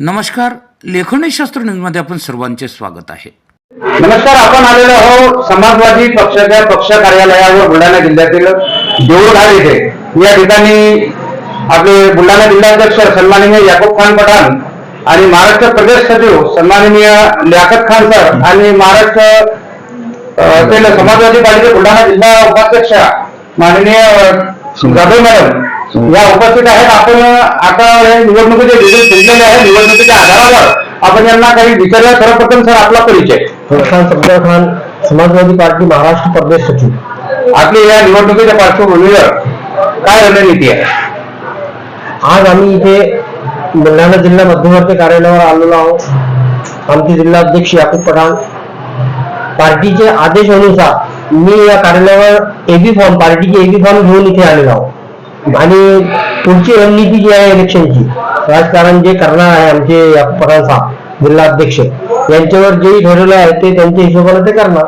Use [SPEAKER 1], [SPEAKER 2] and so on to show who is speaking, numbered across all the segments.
[SPEAKER 1] नमस्कार लेखनशास्त्र न्यूजमध्ये आपण सर्वांचे स्वागत आहे.
[SPEAKER 2] नमस्कार आपण आलेलो आहोत समाजवादी पक्षाच्या पक्ष कार्यालयावर बुलढाणा जिल्ह्यातील देऊळघाट येथे या ठिकाणी आपले बुलढाणा जिल्हाध्यक्ष सन्माननीय याकूब खान पठाण आणि महाराष्ट्र प्रदेश सचिव सन्माननीय लियाकत खान सर आणि महाराष्ट्र समाजवादी पार्टीचे बुलढाणा जिल्हा उपाध्यक्ष माननीय जाधव मॅडम या उपस्थित आहेत आपण आता निवडणुकीचे रिझल्ट घेतलेले आहे निवडणुकीच्या आधारावर आपण यांना काही विचारूया. सर्वप्रथम सर आपला परिचय.
[SPEAKER 3] खान सफदर खान समाजवादी पार्टी महाराष्ट्र प्रदेश सचिव.
[SPEAKER 2] आपली या निवडणुकीच्या पार्श्वभूमीवर काय रणनीती आहे?
[SPEAKER 3] आज आम्ही इथे बुलढाणा जिल्हा मध्यवर्ती कार्यालयावर आलेलो आहोत. आमचे जिल्हाध्यक्ष याकूब पठाण. पार्टीचे आदेशानुसार मी या कार्यालयावर एबी फॉर्म पार्टीचे एबी फॉर्म घेऊन इथे आलेलो आहोत आणि पुढची रणनीती जी आहे इलेक्शनची राजकारण जे करणार आहे आमचे पठाण साहेब जिल्हाध्यक्ष यांच्यावर जे ठरवलं आहे ते त्यांच्या हिशोबाने ते करणार.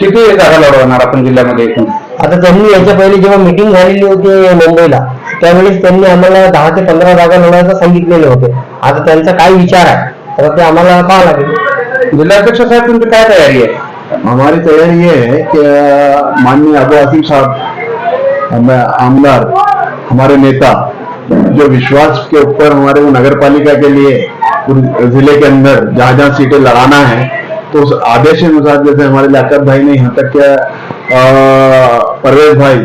[SPEAKER 2] किती जागा लढवणार आपण जिल्ह्यामध्ये एकूण?
[SPEAKER 3] आता त्यांनी याच्या पहिले जेव्हा मीटिंग झालेली होती मुंबईला त्यावेळेस त्यांनी आम्हाला दहा ते पंधरा जागा लढवायचं सांगितलेले होते. आता त्यांचा काय विचार आहे? तर ते आम्हाला पाहावं लागेल.
[SPEAKER 2] जिल्हाध्यक्ष साहेब तुमची काय तयारी आहे?
[SPEAKER 4] हमारी तैयारी ये है कि माननीय अबू आसिम साहब आमदार, हमारे नेता, जो विश्वास के ऊपर हमारे को नगर पालिका के लिए ज़िले के अंदर जहाँ जहाँ सीटें लड़ाना है तो उस आदेश के अनुसार जैसे हमारे लियाकत भाई ने यहाँ तक क्या परवेज भाई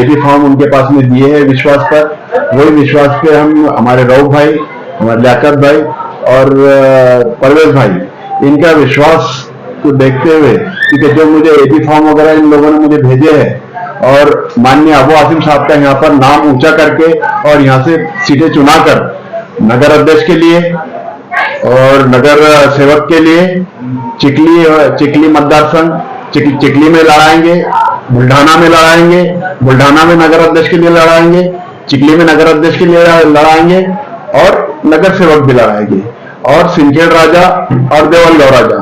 [SPEAKER 4] एबी फॉर्म उनके पास में दिए हैं विश्वास पर। वही विश्वास पे हम हमारे रऊफ भाई, हमारे लियाकत भाई और परवेज भाई, इनका विश्वास को देखते हुए क्योंकि जो मुझे एबी फॉर्म वगैरह इन लोगों ने मुझे भेजे हैं और माननीय अबू आसिम साहब का यहाँ पर नाम ऊँचा करके और यहाँ से सीटें चुनाकर नगर अध्यक्ष के लिए और नगर सेवक के लिए चिकली चिकली मतदार संघ चिक, चिकली में लड़ाएँगे बुल्ढाना में लड़ाएँगे बुल्ढाना में नगर अध्यक्ष के लिए लड़ाएँगे चिकली में नगर अध्यक्ष के लिए लड़ाएँगे और नगर सेवक भी लड़ाएँगे। और सिंखेड़ राजा और देवल राजा।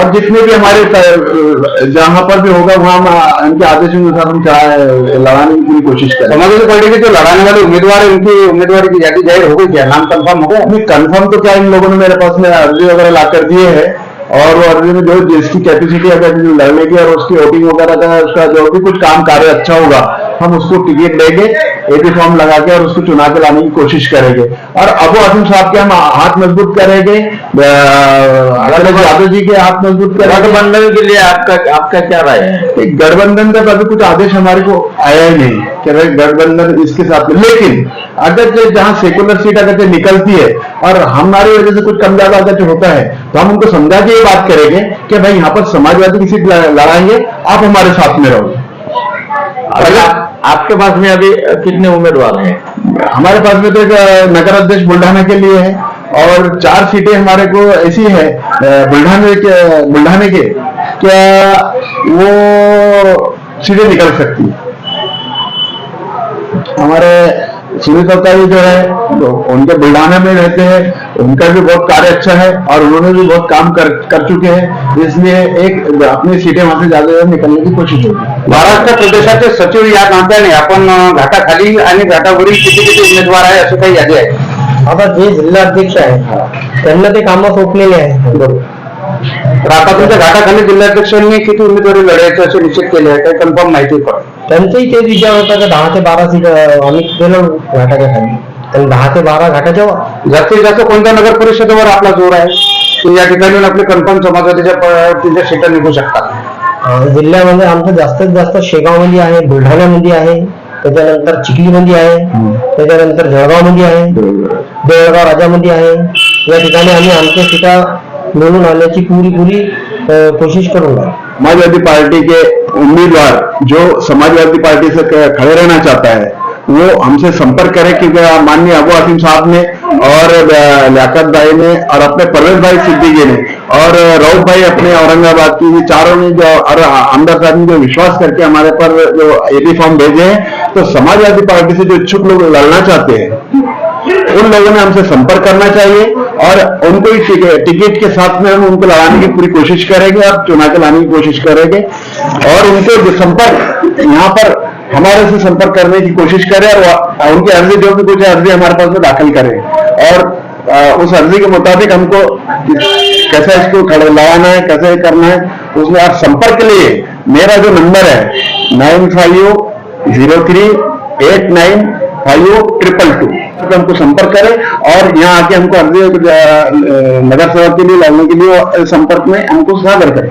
[SPEAKER 4] और जितने भी हमारे जहाँ पर भी होगा वहाँ हम इनके आदेश अनुसार हम चाहे लड़ाने की पूरी कोशिश करें
[SPEAKER 2] समाजवादी पार्टी के जो लड़ाने वाले उम्मीदवार है उनकी उम्मीदवार की जाति ज़ाहिर हो गई क्या? नाम कंफर्म हो गया?
[SPEAKER 4] कंफर्म तो क्या इन लोगों ने मेरे पास में अर्जी वगैरह ला कर दिए है। और वो अर्जी में जो जिसकी कैपेसिटी अगर लड़ने की और उसकी वोटिंग वगैरह का उसका जो भी कुछ काम कार्य अच्छा होगा हम उसको टिकट देंगे एपी फॉर्म लगा के और उसको चुना के लाने की कोशिश करेंगे। और अबू आसिम साहब के हम हाथ मज़बूत करेंगे यादव जी के हाथ मज़बूत करेंगे।
[SPEAKER 2] गठबंधन के लिए आपका आपका क्या राय है?
[SPEAKER 4] गठबंधन का तो अभी कुछ आदेश हमारे को आया ही नहीं गठबंधन इसके साथ लेकिन अगर जो जहाँ सेकुलर सीट अगर जो निकलती है और हमारी वजह से कुछ कम ज़्यादा अगर जो होता है तो हम उनको समझा के ये बात करेंगे कि भाई यहाँ पर समाजवादी की सीट लड़ाएँगे आप हमारे साथ में
[SPEAKER 2] रहोगे। आपके पास में अभी कितने उम्मीदवार हैं?
[SPEAKER 4] हमारे पास में तो एक नगर अध्यक्ष बुल्ढाना के लिए है और चार सीटें हमारे को ऐसी है बुल्ढाने के बुल्ढाने के क्या वो सीटें निकल सकती हमारे सुनील सत्तारी जो है तो उनके बुल्ढाना में रहते हैं उनका भी बहुत कार्य अच्छा है और उन्होंने भी बहुत काम कर कर चुके हैं इसलिए एक अपनी सीटें वहाँ से ज़्यादा ज़्यादा निकलने की कोशिश होगी।
[SPEAKER 2] महाराष्ट्र प्रदेशाचे सचिव या नात्याने आपण घाटाखाली आणि घाटावरील किती किती उमेदवार आहे असं काही यादी आहे?
[SPEAKER 3] आता जे जिल्हाध्यक्ष आहेत त्यांना ते कामं सोपलेले आहे.
[SPEAKER 2] तर आता तुमच्या घाटाखाली जिल्हाध्यक्षांनी किती उमेदवारी लढायचं असे निश्चित केले आहे काही कन्फर्म माहिती पण
[SPEAKER 3] त्यांचाही तेच विचार होता की दहा ते बारा सीट आम्ही गेलो घाटाच्या खाली आणि दहा ते बारा घाटाच्या.
[SPEAKER 2] जास्तीत जास्त कोणत्या नगर परिषदेवर आपला जोर आहे? की या ठिकाणी आपले कन्फर्म समाजवादीच्या पार्टीच्या सीटा निघू शकतात?
[SPEAKER 3] जिल्ह्यामध्ये आमचं जास्तीत जास्त शेगावमध्ये आहे बुलढाण्यामध्ये आहे त्याच्यानंतर चिखलीमध्ये आहे त्याच्यानंतर जळगावमध्ये आहे देवळगाव राजामध्ये आहे. या ठिकाणी आम्ही आमच्या सीटा निवडून आणण्याची पुरी पुरी कोशिश करून राहिलो.
[SPEAKER 4] समाजवादी पार्टी के उम्मीदवार जो समाजवादी पार्टी से खड़े रहना चाहता है, वो हमसे संपर्क करें, क्योंकि माननीय अबू आसिम साहब ने और लियाकत भाई ने और अपने परवेज भाई सिद्दीकी ने और राउत भाई अपने औरंगाबाद की चारों ने जो और आमदार साहब ने जो विश्वास करके हमारे पर जो एपी फॉर्म भेजे हैं तो समाजवादी पार्टी से जो इच्छुक लोग लड़ना चाहते हैं उन लोगों ने हमसे संपर्क करना चाहिए और उनको टिकट के साथ में हम उनको लगाने की पूरी कोशिश करेंगे और चुना के लाने की कोशिश करेंगे। और उनको जो संपर्क, यहाँ पर हमारे से संपर्क करने की कोशिश करें और उनकी अर्जी, जो भी कुछ अर्जी हमारे पास में दाखिल करें। और उस अर्जी के मुताबिक हमको कैसे इसको लगाना है, कैसे करना है, उसमें आप संपर्क के लिए मेरा जो नंबर है, nine five zero three eight nine five triple two. तो हमको संपर्क करें और यहाँ आके हमको अर्जी नगर सेवा के लिए लाने के लिए संपर्क में हमको सागर करें।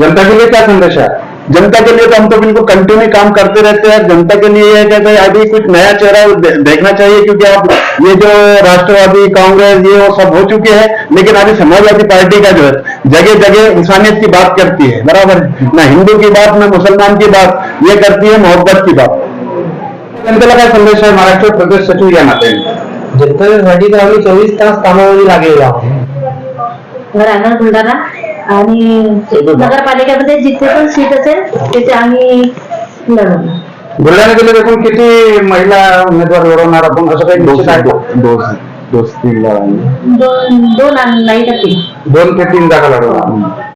[SPEAKER 2] जनता के लिए क्या संदेश है?
[SPEAKER 4] जनता के लिए तो हम तो बिल्कुल कंटिन्यू काम करते रहते हैं। जनता के लिए यह कहते हैं अभी कुछ नया चेहरा दे, देखना चाहिए क्योंकि आप ये जो राष्ट्रवादी कांग्रेस ये वो सब हो चुके हैं लेकिन अभी समाजवादी पार्टी का जो है जगह जगह इंसानियत की बात करती है। बराबर ना हिंदू की बात ना मुसलमान की बात ये करती है मोहब्बत की बात।
[SPEAKER 2] जनतेला काय संदेश आहे? महाराष्ट्र प्रदेश सचिव या नात्याने.
[SPEAKER 3] जनतेसाठी तर आम्ही चोवीस तास कामामध्ये लागलेलो. आहोत
[SPEAKER 5] राहणार बुलढाणा आणि नगरपालिकेमध्ये जिथे पण सीट असेल तिथे आम्ही लढवणार.
[SPEAKER 2] बुलढाणा जिल्ह्यात एकूण किती महिला उमेदवार लढवणार आपण? असं काही निश्चित आहे का?
[SPEAKER 5] दोन दोन आणि नाही तर तीन
[SPEAKER 2] दोन ते तीन जागा लढवणार.